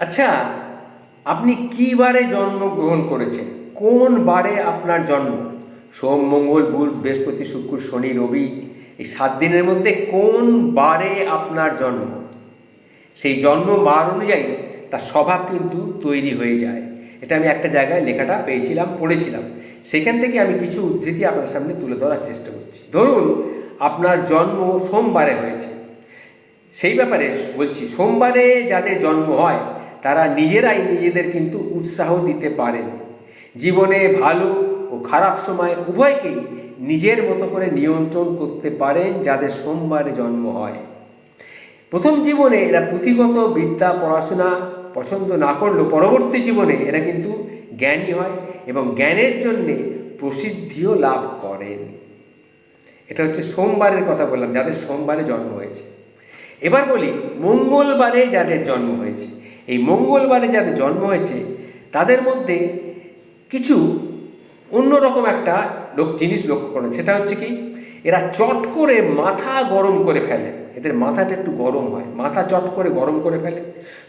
আচ্ছা আপনি কী বারে জন্মগ্রহণ করেছেন? কোন বারে আপনার জন্ম? সোম, মঙ্গল, বুধ, বৃহস্পতি, শুক্র, শনি, রবি, এই সাত দিনের মধ্যে কোন বারে আপনার জন্ম? সেই জন্ম বার অনুযায়ী তার স্বভাব কিন্তু তৈরি হয়ে যায়। এটা আমি একটা জায়গায় লেখাটা পেয়েছিলাম, পড়েছিলাম। সেখান থেকে আমি কিছু উদ্ধৃতি আপনার সামনে তুলে ধরার চেষ্টা করছি। ধরুন, আপনার জন্ম সোমবারে হয়েছে। সেই ব্যাপারে বলছি, সোমবারে যাদের জন্ম হয় তারা নিজেরাই নিজেদের কিন্তু উৎসাহ দিতে পারেন। জীবনে ভালো ও খারাপ সময় উভয়কেই নিজের মতো করে নিয়ন্ত্রণ করতে পারেন যাদের সোমবারে জন্ম হয়। প্রথম জীবনে এরা পুঁথিগত বিদ্যা, পড়াশোনা পছন্দ না করলেও পরবর্তী জীবনে এরা কিন্তু জ্ঞানী হয় এবং জ্ঞানের জন্যে প্রসিদ্ধিও লাভ করেন। এটা হচ্ছে সোমবারের কথা বললাম, যাদের সোমবারে জন্ম হয়েছে। এবার বলি, মঙ্গলবারে যাদের জন্ম হয়েছে। এই মঙ্গলবারে যাদের জন্ম হয়েছে, তাদের মধ্যে কিছু অন্যরকম একটা লোক, জিনিস লক্ষ্য করেন। সেটা হচ্ছে কি, এরা চট করে মাথা গরম করে ফেলে। এদের মাথাটা একটু গরম হয়। মাথা চট করে গরম করে ফেলে।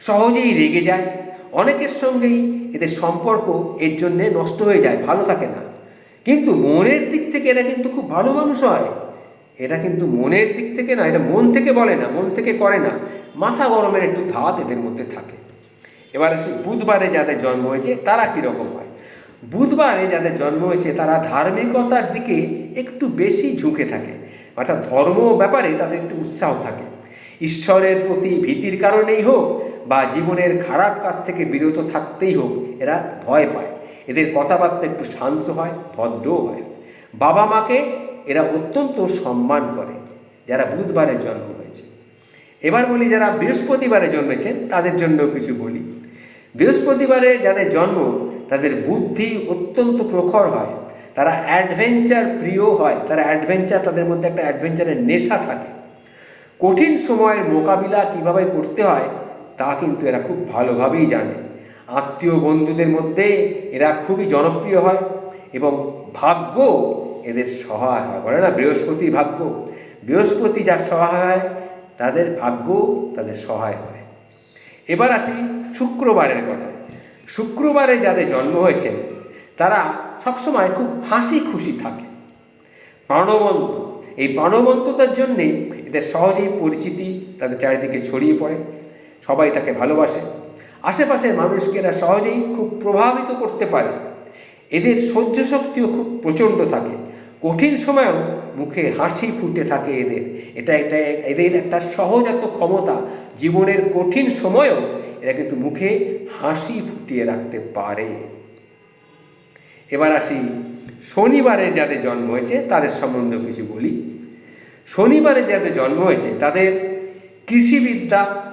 সহজেই রেগে যায়। অনেকের সঙ্গেই এদের সম্পর্ক এর জন্যে নষ্ট হয়ে যায়, ভালো থাকে না। কিন্তু মনের দিক থেকে এরা কিন্তু খুব ভালো মানুষ হয়। এটা কিন্তু মনের দিক থেকে না, এটা মন থেকে বলে না, মন থেকে করে না। মাথা গরমের একটু ধাত এদের মধ্যে থাকে। এবার আসি বুধবারে যাদের জন্ম হয়েছে, তারা কীরকম হয়? বুধবারে যাদের জন্ম হয়েছে, তারা ধার্মিকতার দিকে একটু বেশি ঝুঁকে থাকে। অর্থাৎ ধর্ম ব্যাপারে তাদের একটু উৎসাহ থাকে। ঈশ্বরের প্রতি ভীতির কারণেই হোক বা জীবনের খারাপ কাজ থেকে বিরত থাকতেই হোক, এরা ভয় পায়। এদের কথাবার্তা একটু শান্ত হয়, ভদ্রও হয়। বাবা মাকে এরা অত্যন্ত সম্মান করে, যারা বুধবারে জন্ম হয়েছে। এবার বলি, যারা বৃহস্পতিবারে জন্মেছেন, তাদের জন্য কিছু বলি। বৃহস্পতিবারে যাদের জন্ম, তাদের বুদ্ধি অত্যন্ত প্রখর হয়। তারা অ্যাডভেঞ্চার প্রিয় হয়। তারা অ্যাডভেঞ্চার তাদের মধ্যে একটা অ্যাডভেঞ্চারের নেশা থাকে। কঠিন সময়ের মোকাবিলা কীভাবে করতে হয়, তা কিন্তু এরা খুব ভালোভাবেই জানে। আত্মীয় বন্ধুদের মধ্যে এরা খুবই জনপ্রিয় হয় এবং ভাগ্য এদের সহায় হয়। বলে না বৃহস্পতি ভাগ্য? বৃহস্পতি যার সহায় হয়, তাদের ভাগ্য তাদের সহায় হয়। এবার আসি শুক্রবারের কথা। শুক্রবারে যাদের জন্ম হয়েছে, তারা সবসময় খুব হাসি খুশি থাকে। প্রাণবন্ত এই প্রাণবন্ততার জন্যে এদের সহজেই পরিচিতি তাদের চারিদিকে ছড়িয়ে পড়ে, সবাই তাকে ভালোবাসে। আশেপাশের মানুষকে এরা সহজেই খুব প্রভাবিত করতে পারে। এদের সহ্য শক্তিও খুব প্রচণ্ড থাকে। কঠিন সময়েও মুখে হাসি ফুটে থাকে এদের। এটা একটা, এদের একটা সহজাত ক্ষমতা। জীবনের কঠিন সময়েও এরা কিন্তু মুখে হাসি ফুটিয়ে রাখতে পারে। এবার আসি, শনিবারে যাদের জন্ম হয়েছে, তাদের সম্বন্ধে কিছু বলি। শনিবারে যাদের জন্ম হয়েছে, তাদের কৃষিবিদ্যা,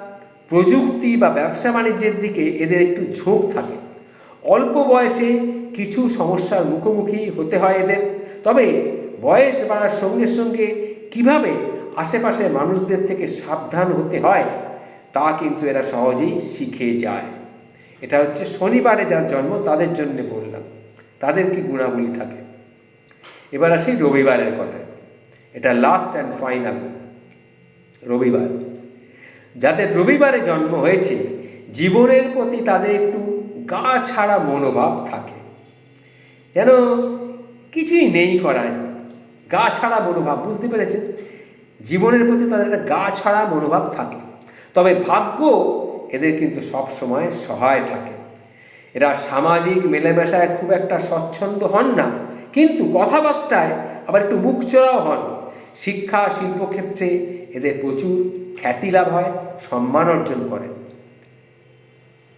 প্রযুক্তি বা ব্যবসা বাণিজ্যের দিকে এদের একটু ঝোঁক থাকে। অল্প বয়সে কিছু সমস্যার মুখোমুখি হতে হয় এদের। তবে বয়স বাড়ার সঙ্গে সঙ্গে কীভাবে আশেপাশে মানুষদের থেকে সাবধান হতে হয়, তা কিন্তু এরা সহজেই শিখে যায়। এটা হচ্ছে শনিবারে যার জন্ম, তাদের জন্য বললাম। তাদের কি গুণাবলী থাকে? এবার আসি রবিবারের কথা এটা লাস্ট অ্যান্ড ফাইনাল রবিবার। যাদের রবিবারে জন্ম হয়েছে, জীবনের প্রতি তাদের একটু গা ছাড়া মনোভাব থাকে। যেন কিছুই নেই করায়। গা ছাড়া মনোভাব, বুঝতে পেরেছেন? জীবনের প্রতি তাদের গা ছাড়া মনোভাব থাকে। তবে ভাগ্য এদের কিন্তু সব সময় সহায় থাকে। এরা সামাজিক মেলামেশায় খুব একটা স্বচ্ছন্দ হন না, কিন্তু কথাবার্তায় আবার একটু মুখচোরাও হন। শিক্ষা, শিল্পক্ষেত্রে এদের প্রচুর খ্যাতি লাভ হয়, সম্মান অর্জন করেন।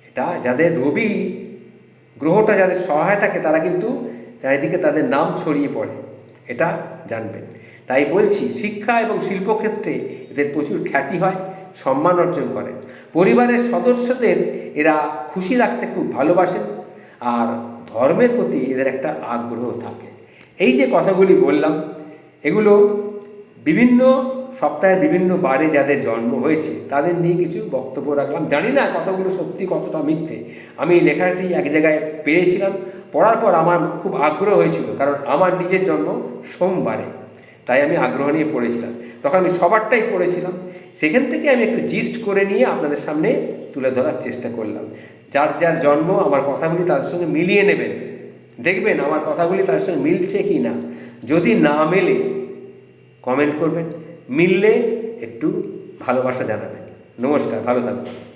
এটা যাদের রবি গ্রহটা যাদের সহায় থাকে, তারা কিন্তু চারিদিকে তাদের নাম ছড়িয়ে পড়ে, এটা জানবেন। তাই বলছি, শিক্ষা এবং শিল্পক্ষেত্রে এদের প্রচুর খ্যাতি হয়, সম্মান অর্জন করেন। পরিবারের সদস্যদের এরা খুশি রাখতে খুব ভালোবাসেন আর ধর্মের প্রতি এদের একটা আগ্রহ থাকে। এই যে কথাগুলি বললাম, এগুলো বিভিন্ন সপ্তাহের বিভিন্ন বারে যাদের জন্ম হয়েছে, তাদের নিয়ে কিছু বক্তব্য রাখলাম। জানি না কতগুলো সত্যি কতটা মিথ্যে। আমি লেখাটি এক জায়গায় পেয়েছিলাম পড়ার পর আমার খুব আগ্রহ হয়েছিল, কারণ আমার নিজের জন্ম সোমবারে, তাই আমি আগ্রহ নিয়ে পড়েছিলাম। তখন আমি সবারটাই পড়েছিলাম। সেখান থেকে আমি একটু জিস্ট করে নিয়ে আপনাদের সামনে তুলে ধরার চেষ্টা করলাম। যার যার জন্ম আমার কথাগুলি তাদের সঙ্গে মিলিয়ে নেবেন। দেখবেন আমার কথাগুলি তাদের সঙ্গে মিলছে কি না। যদি না মেলে কমেন্ট করবেন। মিললে একটু ভালোবাসা জানাবেন। নমস্কার, ভালো থাকবেন